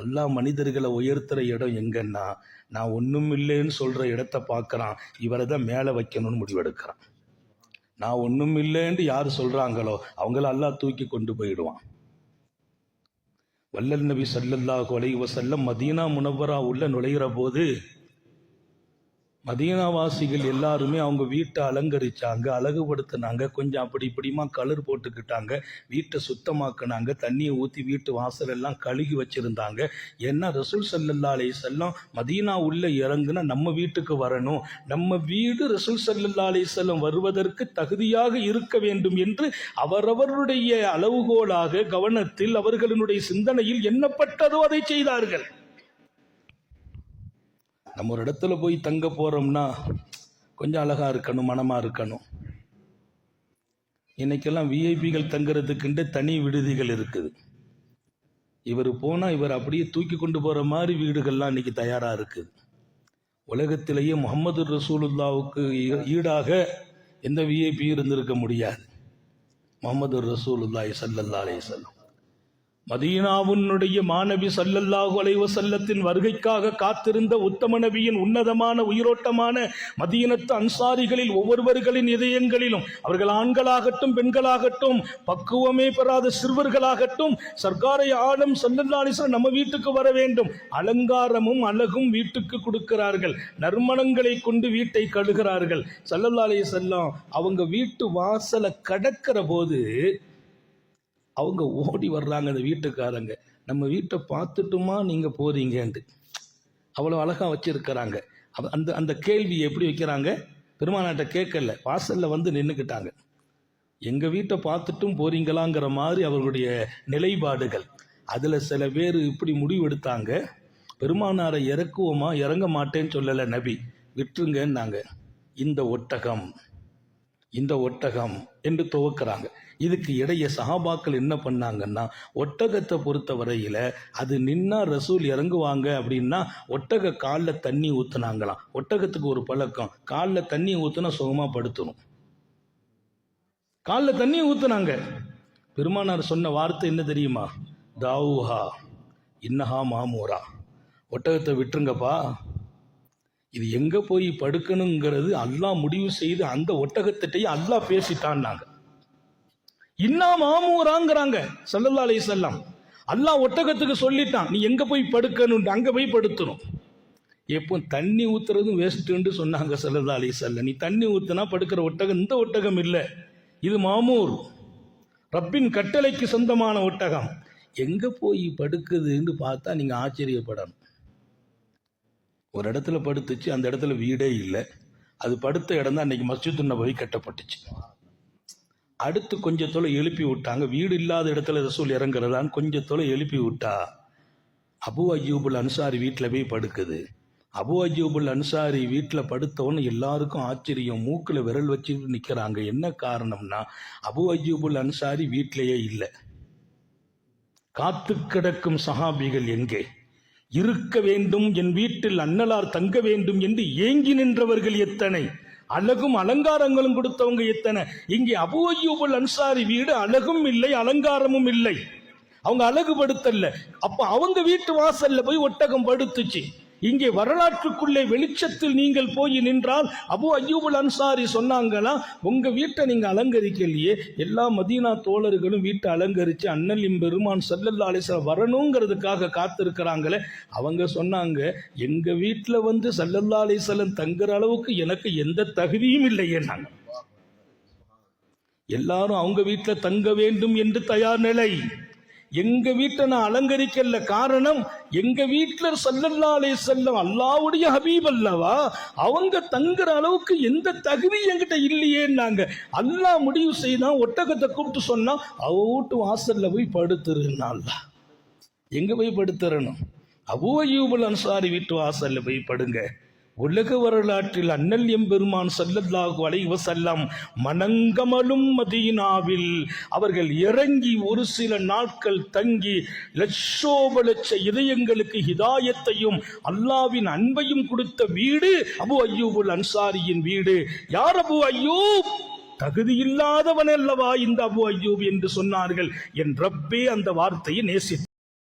அல்லா மனிதர்களை உயர்த்துகிற இடம் எங்கன்னா நான் ஒன்றும் இல்லைன்னு சொல்கிற இடத்த பார்க்கறான். இவரை தான் மேலே வைக்கணும்னு முடிவெடுக்கிறான். நான் ஒன்றும் இல்லைன்னு யார் சொல்கிறாங்களோ அவங்கள அல்லாஹ் தூக்கி கொண்டு போயிடுவான். வல்லல் நபி கொலை இவ செல்ல மதீனா முனவரா உள்ள நுழைகிற போது மதீனாவாசிகள் எல்லாருமே அவங்க வீட்டை அலங்கரிச்சாங்க அழகுபடுத்தினாங்க கொஞ்சம் அப்படி இப்படிமா கலர் போட்டுக்கிட்டாங்க வீட்டை சுத்தமாக்குனாங்க தண்ணியை ஊற்றி வீட்டு வாசல் எல்லாம் கழுகி வச்சுருந்தாங்க. ஏன்னா ரசூல் சல்லல்லா அலைஹி செல்லம் மதீனா உள்ளே இறங்குனா நம்ம வீட்டுக்கு வரணும். நம்ம வீடு ரசூல் சல்லல்லா செல்லம் வருவதற்கு தகுதியாக இருக்க வேண்டும் என்று அவரவருடைய அளவுகோலாக கவனத்தில் அவர்களினுடைய சிந்தனையில் எண்ணப்பட்டதோ அதை செய்தார்கள். நம்ம ஒரு இடத்துல போய் தங்க போகிறோம்னா கொஞ்சம் அழகாக இருக்கணும் மனமாக இருக்கணும். இன்னைக்கெல்லாம் விஐபிகள் தங்குறதுக்குண்டு தனி விடுதிகள் இருக்குது. இவர் போனால் இவர் அப்படியே தூக்கி கொண்டு போகிற மாதிரி வீடுகள்லாம் இன்றைக்கி தயாராக இருக்குது. உலகத்திலேயே முகமது ரசூலுல்லாவுக்கு ஈ- ஈடாக எந்த விஐபி இருந்திருக்க முடியாது. முகமது ரசூலுல்லாய் சல்லல்லா அலைஹி மதீனாவுன்னுடைய மாணவி சல்லல்லாஹு அலைஹி வஸல்லத்தின் வருகைக்காக காத்திருந்த உத்தம நபியின் உன்னதமான உயிரோட்டமான மதீனத்து அன்சாரிகளில் ஒவ்வொருவர்களின் இதயங்களிலும் அவர்கள் ஆண்களாகட்டும் பெண்களாகட்டும் பக்குவமே பெறாத சிறுவர்களாகட்டும் சர்க்காரை ஆளும் சல்லல்லாலிசன் நம்ம வீட்டுக்கு வர வேண்டும். அலங்காரமும் அழகும் வீட்டுக்கு கொடுக்கிறார்கள். நறுமணங்களை கொண்டு வீட்டை கழுகிறார்கள். சல்லல்லாலே செல்லம் அவங்க வீட்டு வாசலை கடக்கிற போது அவங்க ஓடி வர்றாங்க அந்த வீட்டுக்காரங்க. நம்ம வீட்டை பார்த்துட்டுமா நீங்கள் போறீங்கன்ட்டு. அவ்வளோ அழகாக வச்சுருக்கிறாங்க. அந்த அந்த கேள்வி எப்படி வைக்கிறாங்க? பெருமானாட்ட கேட்கல. வாசலில் வந்து நின்றுக்கிட்டாங்க எங்கள் வீட்டை பார்த்துட்டும் போறீங்களாங்கிற மாதிரி அவர்களுடைய நிலைப்பாடுகள். அதில் சில பேர் இப்படி முடிவெடுத்தாங்க. பெருமானாரை இறக்குவோமா? இறங்க மாட்டேன்னு சொல்லலை நபி. விட்டுருங்கன்னாங்க. இந்த ஒட்டகம். இந்த ஒட்டகம் என்று துவக்கிறாங்க. இதுக்கு இடையே சஹாபாக்கள் என்ன பண்ணாங்கன்னா ஒட்டகத்தை பொறுத்த வரையில் அது நின்னா ரசூல் இறங்குவாங்க அப்படின்னா ஒட்டக காலில் தண்ணி ஊற்றுனாங்களாம் ஒட்டகத்துக்கு ஒரு பழக்கம் காலில் தண்ணி ஊற்றுனா சுகமாக படுத்தணும் காலில் தண்ணி ஊற்றுனாங்க பெருமானார் சொன்ன வார்த்தை என்ன தெரியுமா? தாவுஹா இன்னஹா மாமூரா. ஒட்டகத்தை விட்டுருங்கப்பா. இது எங்கே போய் படுக்கணுங்கிறது அல்லாஹ் முடிவு செய்து அந்த ஒட்டகத்திட்டையும் அல்லாஹ் பேசிட்டான்னாங்க. இன்னா மாமூராங்கிறாங்க சல்லல்லா அலைஹி அல்லா அல்லாஹ் ஒட்டகத்துக்கு சொல்லிட்டான் நீ எங்கே போய் படுக்கணுன்ட்டு அங்கே போய் படுத்தணும் எப்போ தண்ணி ஊற்றுறதும் வேஸ்ட்டுன்னு சொன்னாங்க சல்லல்லா அலைஹி வஸல்லம். நீ தண்ணி ஊற்றுனா படுக்கிற ஒட்டகம் இந்த ஒட்டகம் இல்லை. இது மாமூர். ரப்பின் கட்டளைக்கு சொந்தமான ஒட்டகம். எங்கே போய் படுக்குதுன்னு பார்த்தா நீங்கள் ஆச்சரியப்படணும். ஒரு இடத்துல படுத்துச்சு அந்த இடத்துல வீடே இல்லை. அது படுத்த இடம் தான் அன்றைக்கி மஸ்ஜித் நபவி கட்டப்பட்டுச்சு. அடுத்து கொஞ்ச தொலை எழுப்பி விட்டாங்க. வீடு இல்லாத இடத்துல ரசூல் இறங்குறதான்னு கொஞ்ச தொலை எழுப்பி விட்டா. அபு அஜூபுல் அன்சாரி வீட்டில் போய் படுக்குது. அபு அஜூபுல் அன்சாரி வீட்டில் படுத்தவொன்னு எல்லாருக்கும் ஆச்சரியம். மூக்கில் விரல் வச்சு நிற்கிறாங்க என்ன காரணம்னா அபு அஜூபுல் அன்சாரி வீட்டிலேயே இல்லை. காத்து கிடக்கும் சஹாபிகள் எங்கே? இருக்க வேண்டும் என் வீட்டில் அன்னலார் தங்க வேண்டும் என்று ஏங்கி நின்றவர்கள் எத்தனை? அழகும் அலங்காரங்களும் கொடுத்தவங்க எத்தனை? இங்கே அபூ அன்சாரி வீடு அழகும் இல்லை அலங்காரமும் இல்லை. அவங்க அழகுபடுத்தல அப்ப அவங்க வீட்டு வாசல்ல போய் ஒட்டகம் படுத்துச்சு. இங்கே வரலாற்றுக்குள்ளே வெளிச்சத்தில் நீங்கள் போய் நின்றால் அபு அய்யூபுல் அன்சாரி சொன்னாங்களா? உங்க வீட்டை நீங்க அலங்கரிக்கலையே. எல்லா மதீனா தோழர்களும் வீட்டை அலங்கரிச்சு அண்ணலின் பெருமான் சல்லல்லா அலிஸ்லாம் வரணுங்கிறதுக்காக காத்திருக்கிறாங்களே. அவங்க சொன்னாங்க எங்க வீட்டில் வந்து சல்லல்லா அலிஸ்லம் தங்குற அளவுக்கு எனக்கு எந்த தகுதியும் இல்லையே நாங்கள் எல்லாரும் அவங்க வீட்டில் தங்க வேண்டும் என்று தயார் நிலை. எங்க வீட்டை நான் அலங்கரிக்கல காரணம் எங்க வீட்டுல சல்லல்லாலே செல்லம் அல்லாவுடைய ஹபீப் அல்லவா? அவங்க தங்குற அளவுக்கு எந்த தகுதி என்கிட்ட இல்லையேன்னாங்க. அல்லா முடிவு செய்தான் ஒட்டகத்தை கூப்பிட்டு சொன்னா அவ வீட்டு வாசல்ல போய் படுத்துருன்னா எங்க போய் படுத்துறணும்? அபூ அய்யூபுல் அன்சாரி வீட்டு வாசல்ல போய் படுங்க. உலக வரலாற்றில் அண்ணல் எம்பெருமான் சல்லல்லாஹு அலைவசல்லாம் மனங்கமலும் மதீனாவில் அவர்கள் இறங்கி ஒரு சில நாட்கள் தங்கி லட்சோப லட்ச இதயங்களுக்கு ஹிதாயத்தையும் அல்லாவின் அன்பையும் கொடுத்த வீடு அபு ஐயூபுல் அன்சாரியின் வீடு. யார் அபு அய்யூப்? தகுதியில்லாதவன் அல்லவா இந்த அபு ஐயூப் என்று சொன்னார்கள். என் ரப்பே அந்த வார்த்தையை நேசி